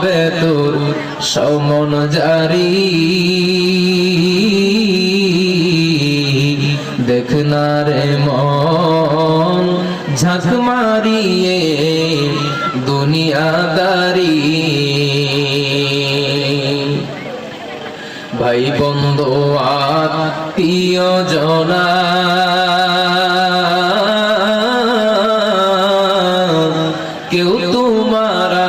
হবে তোর সমন জারি। দেখ না রে মন, ঝাঁক মারিয়ে দুনিয়াদারি। ভাই বন্ধু, আত্মীয় জনা। কেউ তোমারা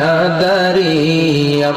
দুনিয়াদারি